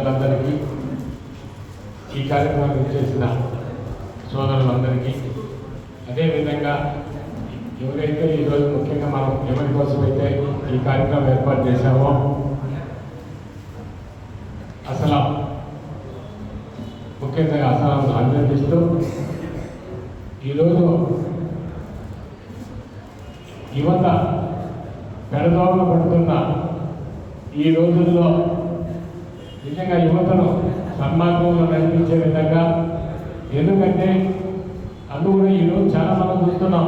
పెద్దలందరికీ ఈ కార్యక్రమం చేసిన సోదరులందరికీ. అదేవిధంగా ఎవరైతే ఈరోజు ముఖ్యంగా మనం ఎవరి కోసం అయితే ఈ కార్యక్రమం ఏర్పాటు చేశామో అసలు ముఖ్యంగా అసలు అభినందిస్తూ ఈరోజు యువత పెడదోమ పడుతున్న ఈ రోజుల్లో ముఖ్యంగా యువతను సన్మార్గంలో నడిపించే విధంగా. ఎందుకంటే అందుకు కూడా ఈరోజు చాలా మనం చూస్తున్నాం.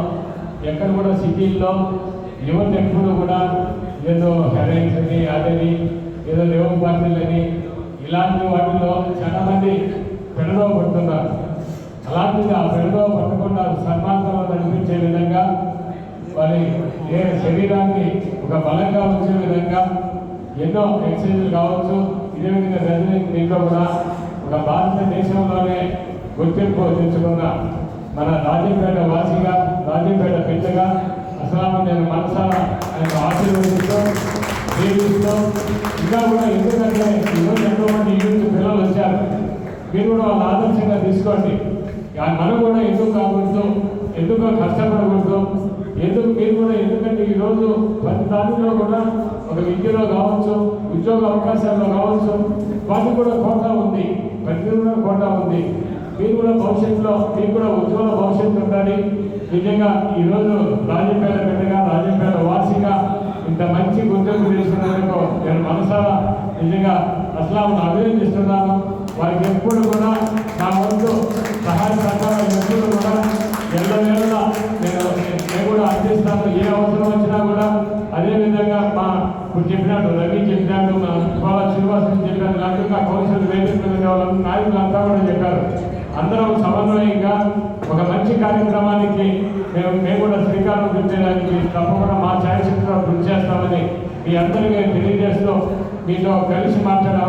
ఎక్కడ కూడా సిటీల్లో యువత ఎప్పుడు కూడా ఏదో హెరైన్స్ అని అదని ఏదో లేవు పార్టీలని ఇలాంటి వాటిలో చాలా మంది పడుతున్నారు. అలాంటిది ఆ పెడదోవ పట్టకుండా సన్మార్గంలో నడిపించే విధంగా వారి ఏ శరీరాన్ని ఒక బలంగా ఉంచే విధంగా ఎన్నో ఎక్సైజులు కావచ్చు ఇదే విధంగా దీంట్లో కూడా ఒక భారతదేశంలోనే గుర్తింపు తెచ్చుకున్న మన రాజంపేట వాసిగా రాజంపేట పెద్దగా అసలు నేను మనసారా ఆయన ఆశీర్వదిస్తూ దీవిస్తూ ఇంకా కూడా ఎందుకంటే ఈరోజు ఎంతో మంది యూత్ పిల్లలు వచ్చారు. మీరు కూడా వాళ్ళ ఆదర్శంగా తీసుకోండి. మనం కూడా ఎందుకు కాకూడదు? ఎందుకు కష్టపడకూడదు? ఎందుకు మీరు కూడా ఎందుకంటే ఈరోజు ప్రతి దానిలో కూడా ఒక విద్యలో కావచ్చు ఉద్యోగ అవకాశాలు రావచ్చు వాటికి కూడా కోట ఉంది. ప్రతి కూడా కోట ఉంది. మీరు కూడా భవిష్యత్తులో మీకు కూడా ఉజ్వల భవిష్యత్తు ఉండాలి. నిజంగా ఈరోజు రాజంపేట బిడ్డగా రాజంపేట వాసిగా ఇంత మంచి గుర్తింపు తీసుకున్నందుకు నేను మనసారా నిజంగా అసలు అభినందిస్తున్నాను. వారికి ఎప్పుడు కూడా నా వంతు ఇప్పుడు చెప్పినట్టు రవి చెప్పినట్టు మా బాల శ్రీనివాసన్ చెప్పినట్టు నాకు ఇంకా కౌన్సిల్ వేదిక మీద నాయకులు అంతా కూడా చెప్పారు. అందరం సమన్వయంగా ఒక మంచి కార్యక్రమానికి మేము మేము కూడా శ్రీకారం చుట్టేదానికి తప్పకుండా మా ఛాయశక్తిలో కృషి చేస్తామని మీ అందరికీ తెలియజేస్తూ మీతో కలిసి మాట్లాడే